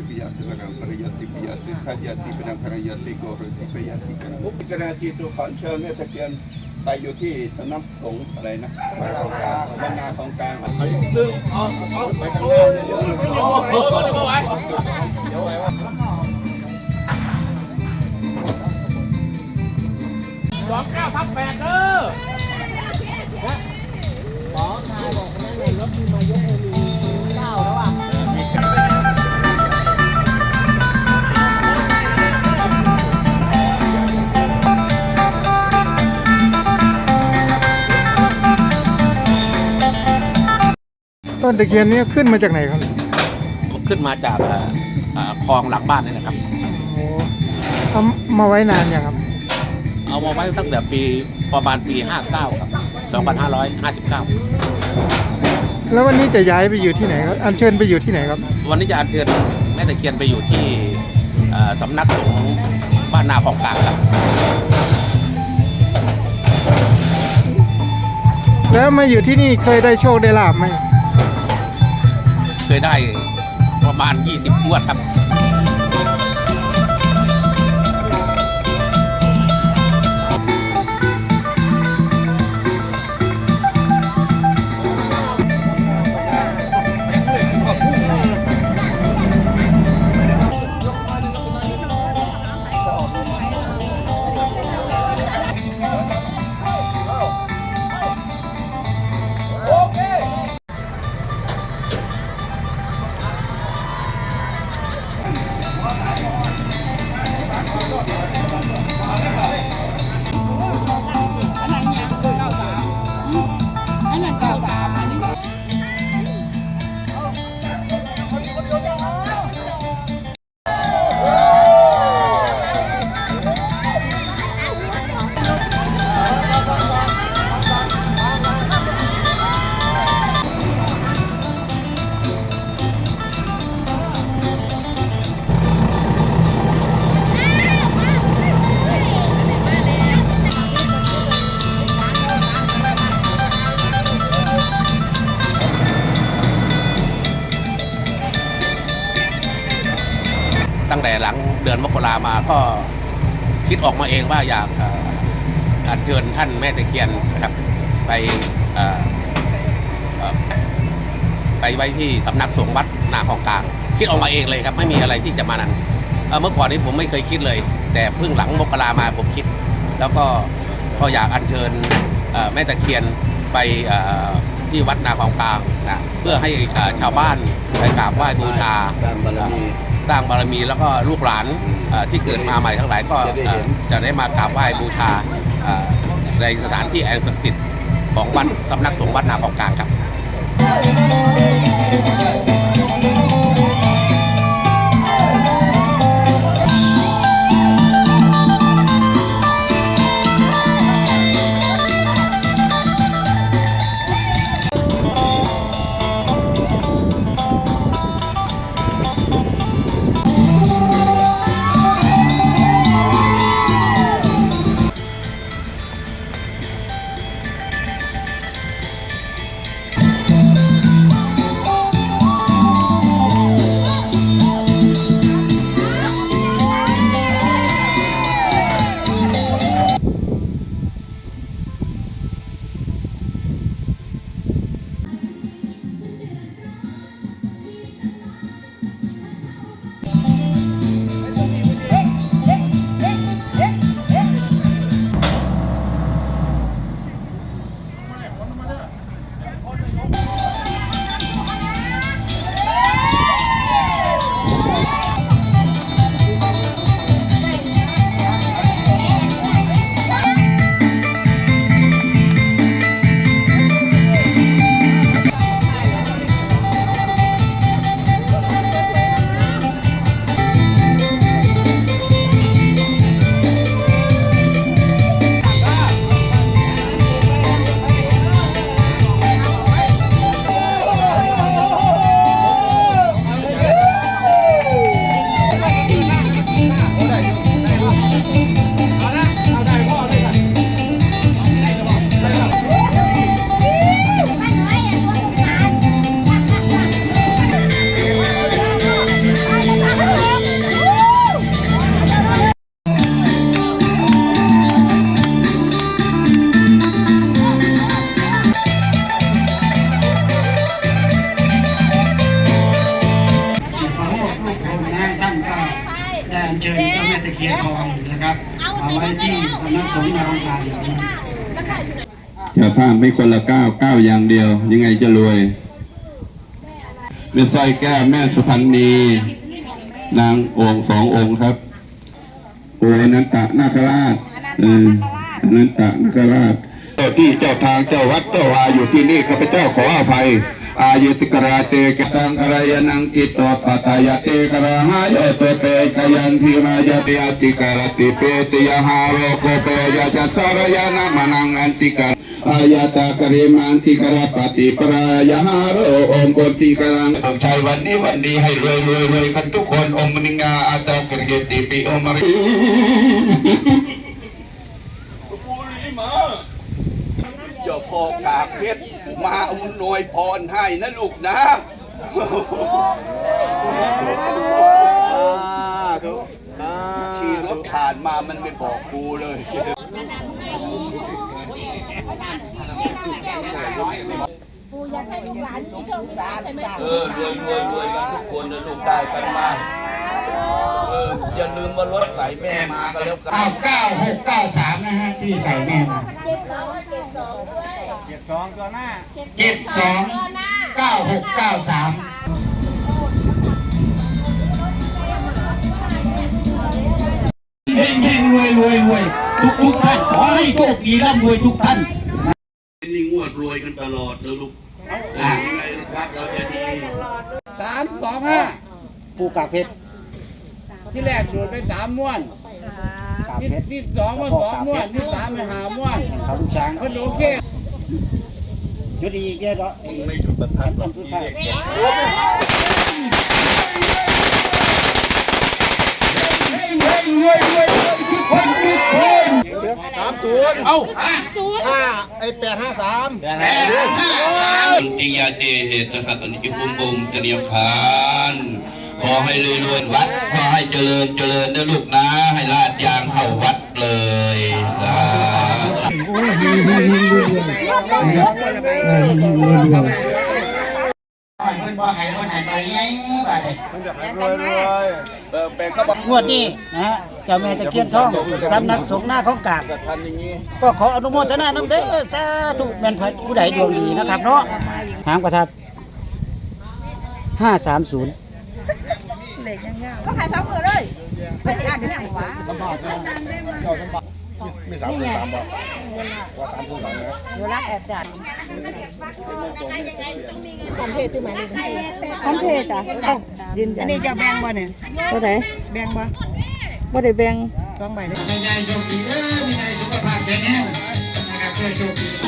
เชิญติปิยะสุรังปริยติปิยะสิทธายาติปินังภรยติโกรติปิยติกันมุกิจนาจีตุขอนเชิญแม่ตะเคียนไปอยู่ที่สำนักสงฆ์อะไรนะวัดของกลางวัดนาของกลางไปดึงออกออกไปข้างหน้าเยอะๆสองเก้าทับแปดเด้อ ต้นตะเคียนนี้ขึ้นมาจากไหนครับขึ้นมาจากเอ่อเอ่อคลองหลังบ้านนี่นะครับ โอ้เอามาไว้นานยังครับเอามาไว้ตั้งแต่ปีประมาณปี 59 ครับ 2559 แล้ววันนี้จะย้ายไปอยู่ที่ไหนครับ อัญเชิญไปอยู่ที่ไหนครับวันนี้จะอัญเชิญแม่ตะเคียนไปอยู่ที่เอ่อสำนักสงฆ์บ้านนาของกลางครับ แล้วมาอยู่ที่นี่เคยได้โชคได้ลาบไหม เคยได้ประมาณ 20งวดครับ ตั้งแต่หลังเดือนมกรามาก็คิดออกมาเองว่าอยากอัญเชิญท่านแม่ตะเคียนนะครับ ไปไปไว้ที่สำนักสงฆ์วัดนาคลองกลาง คิดออกมาเองเลยครับ ไม่มีอะไรที่จะมานั้นเมื่อก่อนนี้ผมไม่เคยคิดเลย แต่เพิ่งหลังมกรามาผมคิด แล้วก็ก็อยากอัญเชิญแม่ตะเคียนไปที่วัดนาคลองกลางนะเพื่อให้ชาวบ้านไปกราบไหว้บูชาบารมี สร้างบารมีแล้วก็ลูกหลานเอ่อที่เกิดมาใหม่ทั้งหลายก็จะได้เห็นเอ่อจะได้มากราบไหว้บูชาเอ่อในสถานที่อันศักดิ์สิทธิ์ของวัดสำนักสงฆ์วัดนาของกลางครับ เชิญเจ้าแม่ตะเคียนทองนะครับมาไว้ที่สำนักสงฆ์นรงดาอย่างนี้อย่าพลาดไม่คนละก้าวก้าวอย่างเดียว ยังไงจะรวยเป็นสร้อยแก้วแม่สุพรรณีนางองค์สององค์ครับโอ้อนันตะนาคราชเอออนันตะนาคราชเจ้าที่เจ้าทางเจ้าวัดเจ้าวาอยู่ที่นี่ข้าพเจ้าขออภัย อายุติกราเตกตังกรายนังกิตโตปัตายเตกราหายโตเปกยันทิมายติอติกรติเปติยหาโรโกเปยะจัสารยานามานังอันติกาอายาตากริมันติกราปฏิปรายหาโรอมกติกรังต้องใช้วันนี้วันนี้ให้รวยรวยรวยกันทุกคนอมนิงาอาตากริยติปิอมริเจ้าพ่อกากเพชรมาอำนวยพรให้นะลูกนะขี่รถผ่านมามันไม่บอกกูเลยปูอยากให้ลูกหลานที่โชคดีใช่ไหมเออรวยรวยรวยกันทุกคนนะลูกได้กันมาเอออย่าลืมว่ารถใส่แม่มาก็แล้วกันเอาเก้าหกเก้าสามนะฮะที่ใส่แม่มาเจ็ดสองเจ็ดสองด้วยเจ็ดสองเก้าหกเก้าสามเฮงเฮงรวยรวยรวยทุกทุกท่านขอให้โชคดีร่ำรวยทุกท่านนี่งวดรวยกันตลอดนะลูกอ่ายังไงวัดเราจะดีสามสองห้าผู้กากเพชร ที่แรกโดดไปสามม้วน กากที่เพชรที่สองมาสองม้วนที่สามไปหาม้วนเขาลูกช้างก็โอเคยุดดีแก่เนาะไม่จุดประทัดหรอกที่เด็กเฮงเฮงรวยรวยรวยทุกคนทุกคนสามศูนย์เอ้าห้าไอแปดห้าสามแปดห้าสามติยาเตเหตุสัตว์อนิจจุมบุมเสนียมขาน ขอให้รวยรวยวัด ขอให้เจริญเจริญนะลูกนะ ให้ลาดยางเข้าวัดเลยสาธุโอ้ยเฮงเฮงเฮงรวยรวยนบเออเฮงเฮงรวยรวยเพิ่นว่าให้คนให้ไปไงบาดนี้เออแปลงเข้าบักงวดนี้นะฮะเจ้าแม่ตะเคียนทองสำนักสงฆ์หน้าของกางทำอย่างนี้ก็ขออนุโมทนาน้ำเด้อสาธุแม่นผู้ใดดวงดีนะครับเนาะหางประทัด ห้าสามศูนย์ก็ขายสองมือเลยไม่ได้อ่านอยู่อย่างวะนี่ไงดูละแอบดันคอนเพจที่ไหนคอนเพจจ้ะยืนยันอันนี้จะแบงบ่เนี่ยเท่าไหร่แบงบ่บ่ได้แบงสองใบเลยให้ได้โชคดีเด้อมีได้สุขภาพแข็งแรงนะครับเพื่อโชคดี